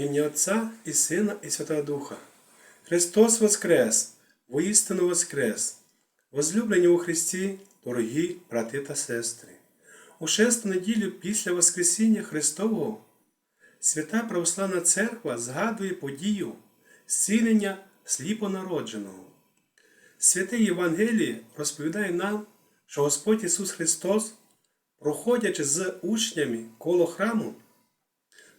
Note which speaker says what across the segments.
Speaker 1: Ім'я Отця і Сина, і Святого Духа. Христос Воскрес! Воістину Воскрес! Возлюблені у Христі, дорогі брати та сестри! У шесту неділю після Воскресіння Христового Свята Православна Церква згадує подію зцілення сліпонародженого. Святе Євангеліє розповідає нам, що Господь Ісус Христос, проходячи з учнями коло храму,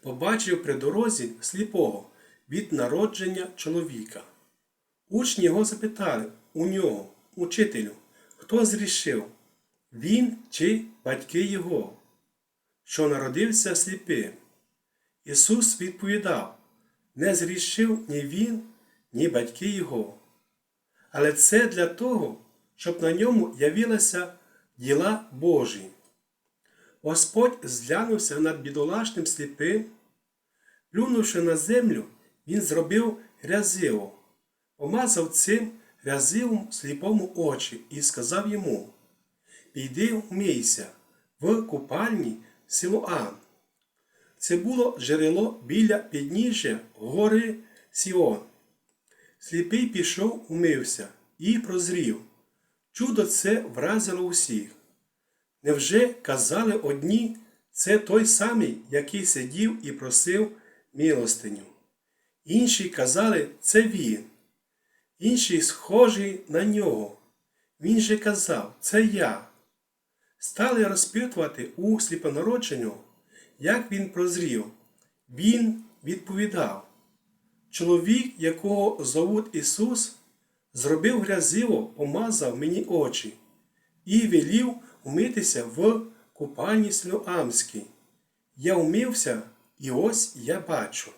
Speaker 1: побачив при дорозі сліпого від народження чоловіка. Учні його запитали у нього, учителю, хто зрішив, він чи батьки його, що народився сліпим. Ісус відповідав, не зрішив ні він, ні батьки його. Але це для того, щоб на ньому явилися діла Божі. Господь зглянувся над бідолашним сліпим, плюнувши на землю, він зробив рязиво, помазав цим рязивом сліпому очі і сказав йому: Піди вмийся в купальні Силуан. Це було джерело біля підніжжя гори Сіон. Сліпий пішов, умився і прозрів. Чудо це вразило усіх. Невже казали одні, це той самий, який сидів і просив милостиню? Інші казали, це він. Інші схожий на нього. Він же казав, це я. Стали розпитувати у сліпонародженого, як він прозрів. Він відповідав. Чоловік, якого зовуть Ісус, зробив грязиво, помазав мені очі і велів умитися в купальні Слюамській. Я умився, і ось я бачу.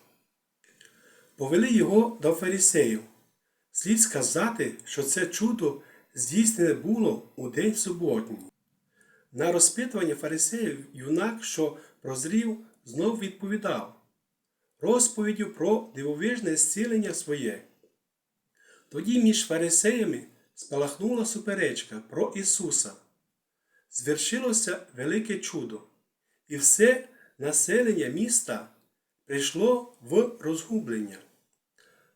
Speaker 1: Повели його до фарисеїв. Слід сказати, що це чудо здійснене було у день суботній. На розпитування фарисеїв юнак, що прозрів, знов відповідав розповіддю про дивовижне зцілення своє. Тоді між фарисеями спалахнула суперечка про Ісуса. Звершилося велике чудо, і все населення міста прийшло в розгублення.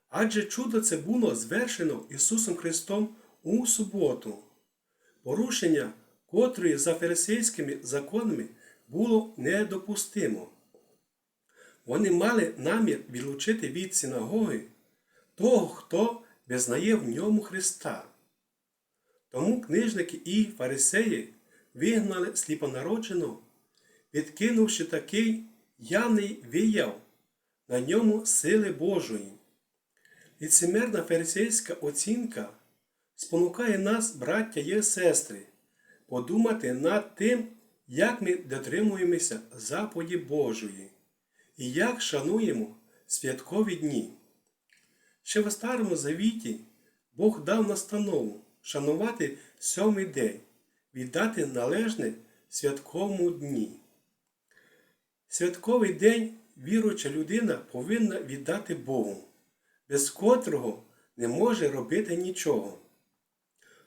Speaker 1: Адже чудо це було звершено Ісусом Христом у суботу, порушення котрої за фарисейськими законами було недопустимо. Вони мали намір відлучити від синагоги того, хто визнає в ньому Христа. Тому книжники і фарисеї вигнали сліпонародженого, відкинувши такий явний вияв на ньому сили Божої. Ліцемерна фарисейська оцінка спонукає нас, браття і сестри, подумати над тим, як ми дотримуємося заповіді Божої і як шануємо святкові дні. Ще в Старому Завіті Бог дав настанову шанувати сьомий день, віддати належне святковому дні. Святковий день віруюча людина повинна віддати Богу, без котрого не може робити нічого.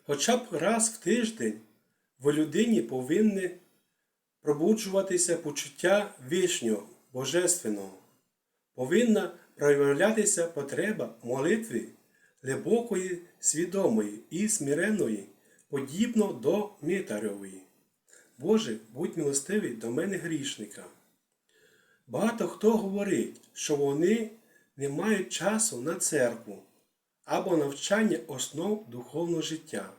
Speaker 1: Хоча б раз в тиждень в людині повинне пробуджуватися почуття вишнього, божественного, повинна проявлятися потреба молитви глибокої, свідомої і смиренної, подібно до Митарьової. Боже, будь милостивий до мене грішника. Багато хто говорить, що вони не мають часу на церкву або навчання основ духовного життя.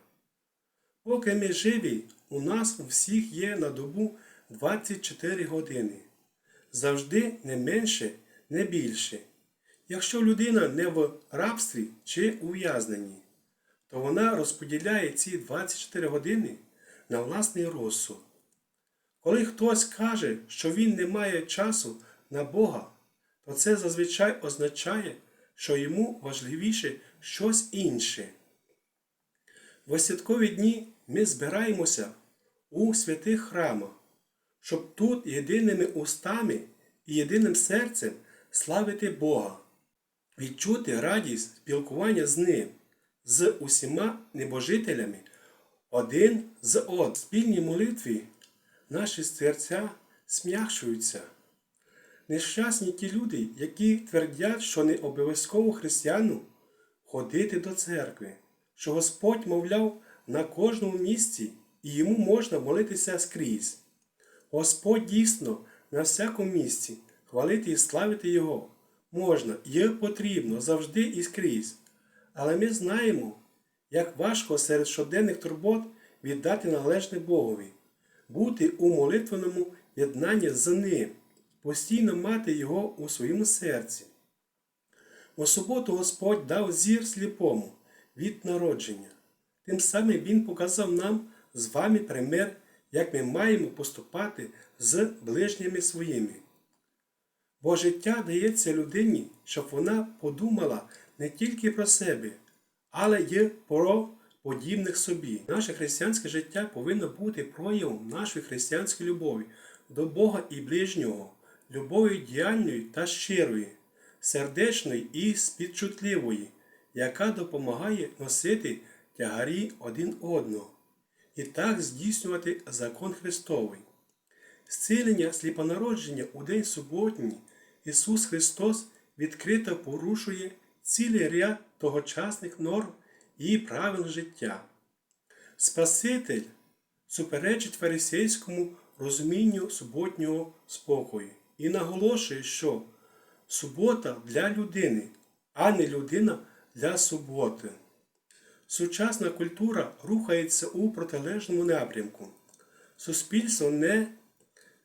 Speaker 1: Поки ми живі, у нас у всіх є на добу 24 години. Завжди не менше, не більше. Якщо людина не в рабстві чи ув'язненні, то вона розподіляє ці 24 години на власний розсуд. Коли хтось каже, що він не має часу на Бога, то це зазвичай означає, що йому важливіше щось інше. В святкові дні ми збираємося у святих храмах, щоб тут єдиними устами і єдиним серцем славити Бога, відчути радість спілкування з Ним, з усіма небожителями, один з од. Спільній молитві наші серця см'якшуються. Нещасні ті люди, які твердять, що не обов'язково християну ходити до церкви, що Господь, мовляв, на кожному місці і йому можна молитися скрізь. Господь дійсно на всякому місці хвалити і славити Його можна і потрібно завжди і скрізь. Але ми знаємо, як важко серед щоденних турбот віддати належне Богові, бути у молитвеному єднанні з Ним, постійно мати Його у своєму серці. У суботу Господь дав зір сліпому від народження. Тим самим Він показав нам з вами пример, як ми маємо поступати з ближніми своїми. Бо життя дається людині, щоб вона подумала не тільки про себе, але й про подібних собі. Наше християнське життя повинно бути проявом нашої християнської любові до Бога і ближнього, любові діяльної та щирої, сердечної і співчутливої, яка допомагає носити тягарі один одного і так здійснювати закон Христовий. Зцілення сліпонародження у день суботній Ісус Христос відкрито порушує цілий ряд тогочасних норм і правил життя. Спаситель суперечить фарисейському розумінню суботнього спокою і наголошує, що субота для людини, а не людина для суботи. Сучасна культура рухається у протилежному напрямку. Суспільство не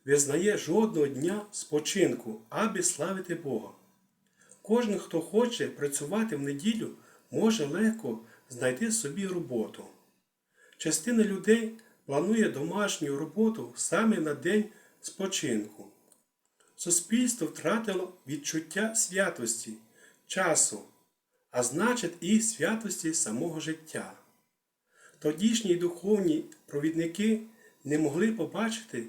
Speaker 1: визнає жодного дня спочинку, аби славити Бога. Кожен, хто хоче працювати в неділю, може легко знайти собі роботу. Частина людей планує домашню роботу саме на день спочинку. Суспільство втратило відчуття святості, часу, а значить і святості самого життя. Тодішні духовні провідники не могли побачити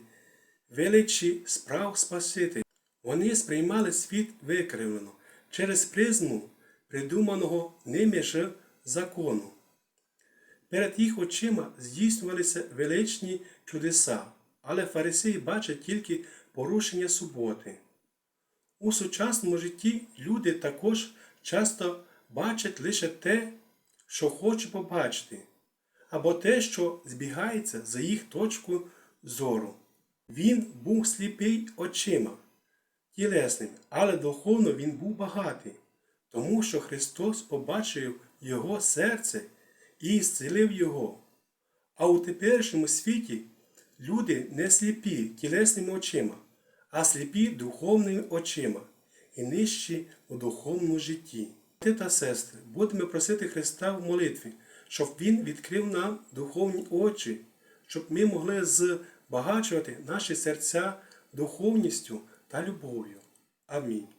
Speaker 1: величі справ Спасителя. Вони сприймали світ викривлено через призму, придуманого ними ж закону. Перед їх очима здійснювалися величні чудеса, але фарисеї бачать тільки порушення суботи. У сучасному житті люди також часто бачать лише те, що хочуть побачити, або те, що збігається за їх точку зору. Він був сліпий очима, тілесним, але духовно він був багатий, тому що Христос побачив його серце і зцілив його. А у теперішньому світі люди не сліпі тілесними очима, а сліпі духовними очима і нижчі у духовному житті. Та сестри, будемо просити Христа в молитві, щоб Він відкрив нам духовні очі, щоб ми могли збагачувати наші серця духовністю та любов'ю. Амінь.